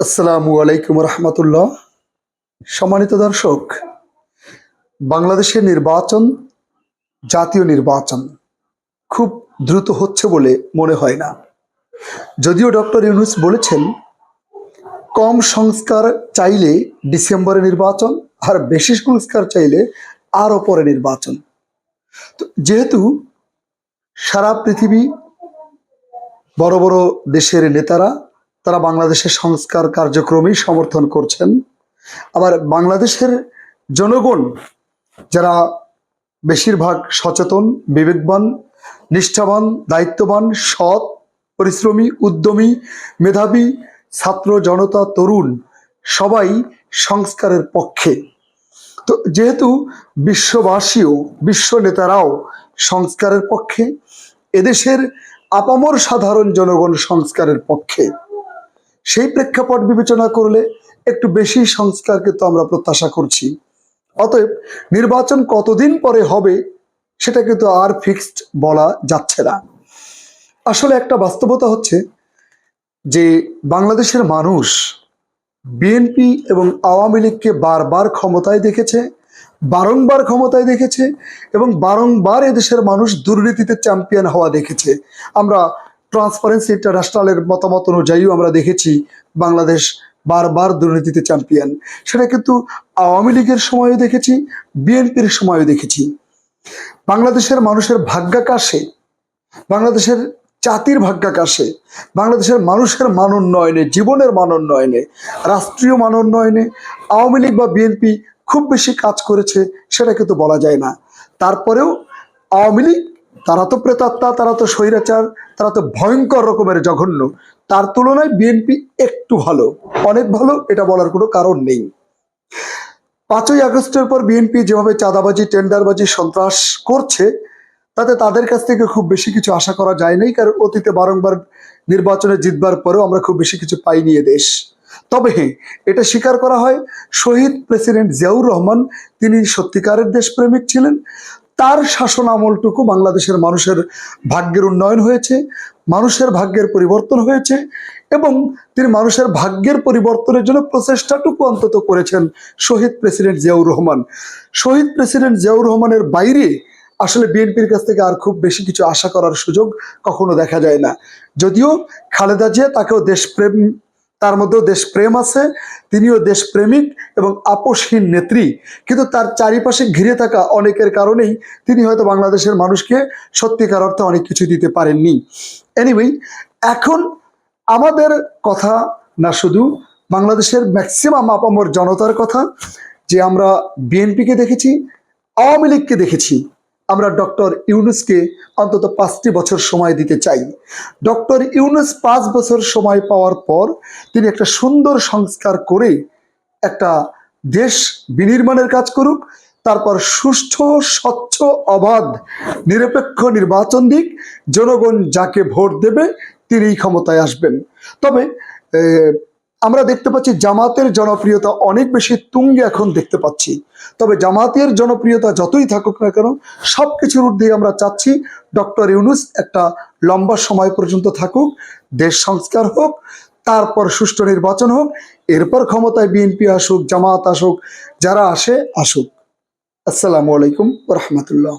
আসসালামু আলাইকুম রহমতুল্লাহ। সম্মানিত দর্শক, বাংলাদেশের নির্বাচন, জাতীয় নির্বাচন খুব দ্রুত হচ্ছে বলে মনে হয় না। যদিও ডক্টর ইউনুস বলেছেন, কম সংস্কার চাইলে ডিসেম্বরে নির্বাচন, আর বেশি সংস্কার চাইলে আরও পরে নির্বাচন। তো যেহেতু সারা পৃথিবী বড় বড় দেশের নেতারা তারা বাংলাদেশের সংস্কার কার্যক্রমেই সমর্থন করছেন। আবার বাংলাদেশের জনগণ যারা বেশিরভাগ সচেতন, বিবেকবান, নিষ্ঠাবান, দায়িত্ববান, সৎ, পরিশ্রমী, উদ্যমী, মেধাবী ছাত্র, জনতা, তরুণ সবাই সংস্কারের পক্ষে। তো যেহেতু বিশ্ববাসীও, বিশ্ব নেতারাও সংস্কারের পক্ষে, এদেশের আপামর সাধারণ জনগণ সংস্কারের পক্ষে। সেই প্রেক্ষাপট বিবেচনা করলে একটু বেশি সংস্কারকে তো আমরা প্রত্যাশা করছি। অতএব নির্বাচন কতদিন পরে হবে সেটা কিন্তু আর ফিক্সড বলা যাচ্ছে না। আসলে একটা বাস্তবতা হচ্ছে যে বাংলাদেশের মানুষ বিএনপি এবং আওয়ামী লীগকে বারবার ক্ষমতায় দেখেছে, বারংবার ক্ষমতায় দেখেছে এবং বারংবার এদেশের মানুষ দুর্নীতিতে চ্যাম্পিয়ন হওয়া দেখেছে। আমরা ট্রান্সপারেন্সি ইন্টারন্যাশনালের মতামত অনুযায়ীও আমরা দেখেছি বাংলাদেশ বারবার দুর্নীতিতে চ্যাম্পিয়ন সেটা কিন্তু আওয়ামী লীগের সময়ও দেখেছি, বিএনপির সময়ও দেখেছি। বাংলাদেশের মানুষের ভাগ্যাকাশে, বাংলাদেশের জাতির ভাগ্যাকাশে, বাংলাদেশের মানুষের মান উন্নয়নে, জীবনের মান উন্নয়নে, রাষ্ট্রীয় মান উন্নয়নে আওয়ামী লীগ বা বিএনপি খুব বেশি কাজ করেছে, সেটা কিন্তু বলা যায় না। তারপরেও আওয়ামী লীগ তারা তো প্রেতাত্মা, তারা তো স্বৈরাচার, তারা তো ভয়ঙ্কর রকমের জঘন্য। তার তুলনায় বিএনপি একটু ভালো। অনেক ভালো, এটা বলার কোনো কারণ নেই। পাঁচই আগস্টের পর বিএনপি যেভাবে চাঁদাবাজি, টেন্ডারবাজি, সন্ত্রাস করছে, তাতে তাদের কাছ থেকে খুব বেশি কিছু আশা করা যায় নাই, কারণ অতীতে বারংবার নির্বাচনে জিতবার পরেও আমরা খুব বেশি কিছু পাইনি দেশ। তবে হ্যাঁ এটা স্বীকার করা হয়, শহীদ প্রেসিডেন্ট জিয়াউর রহমান, তিনি সত্যিকারের দেশপ্রেমিক ছিলেন। তার শাসন আমলটুকু বাংলাদেশের মানুষের ভাগ্যের উন্নয়ন হয়েছে, মানুষের ভাগ্যের পরিবর্তন হয়েছে এবং তিনি মানুষের ভাগ্যের পরিবর্তনের জন্য প্রচেষ্টাটুকু অন্তত করেছেন শহীদ প্রেসিডেন্ট জিয়াউর রহমান। শহীদ প্রেসিডেন্ট জিয়াউর রহমানের বাইরে আসলে বিএনপির কাছ থেকে আর খুব বেশি কিছু আশা করার সুযোগ কখনো দেখা যায় না। যদিও খালেদা জিয়া তাকেও দেশপ্রেম তার মধ্যেও দেশপ্রেম আছে, তিনিও দেশপ্রেমিক এবং আপোষহীন নেত্রী। কিন্তু তার চারিপাশে ঘিরে থাকা অনেকের কারণেই তিনি হয়তো বাংলাদেশের মানুষকে সত্যিকার অর্থে অনেক কিছু দিতে পারেননি। এনিওয়ে এখন আমাদের কথা না শুধু বাংলাদেশের ম্যাক্সিমাম আপামর জনতার কথা, যে আমরা বিএনপিকে দেখেছি, আওয়ামী লীগকে দেখেছি। আমরা ডক্টর ইউনুসকে অন্তত পাঁচটি বছর সময় দিতে চাই। ডক্টর ইউনুস পাঁচ বছর সময় পাওয়ার পর তিনি একটা সুন্দর সংস্কার করে একটা দেশ বিনির্মাণের কাজ করুক, তারপর সুষ্ঠু, স্বচ্ছ, অবাধ, নিরপেক্ষ নির্বাচন দিক, জনগণ যাকে ভোট দেবে তিনি ক্ষমতায় আসবেন। তবে আমরা দেখতে পাচ্ছি জামাতের জনপ্রিয়তা অনেক বেশি তুঙ্গে এখন দেখতে পাচ্ছি। তবে জামাতের জনপ্রিয়তা যতই থাকুক না কেন সব কিছুর ঊর্ধ্বে আমরা চাচ্ছি ডক্টর ইউনুস একটা লম্বা সময় পর্যন্ত থাকুক, দেশ সংস্কার হোক, তারপর সুষ্ঠু নির্বাচন হোক, এরপর ক্ষমতায় বিএনপি আসুক, জামাত আসুক, যারা আসে আসুক। আসসালামু আলাইকুম রহমতুল্লাহ।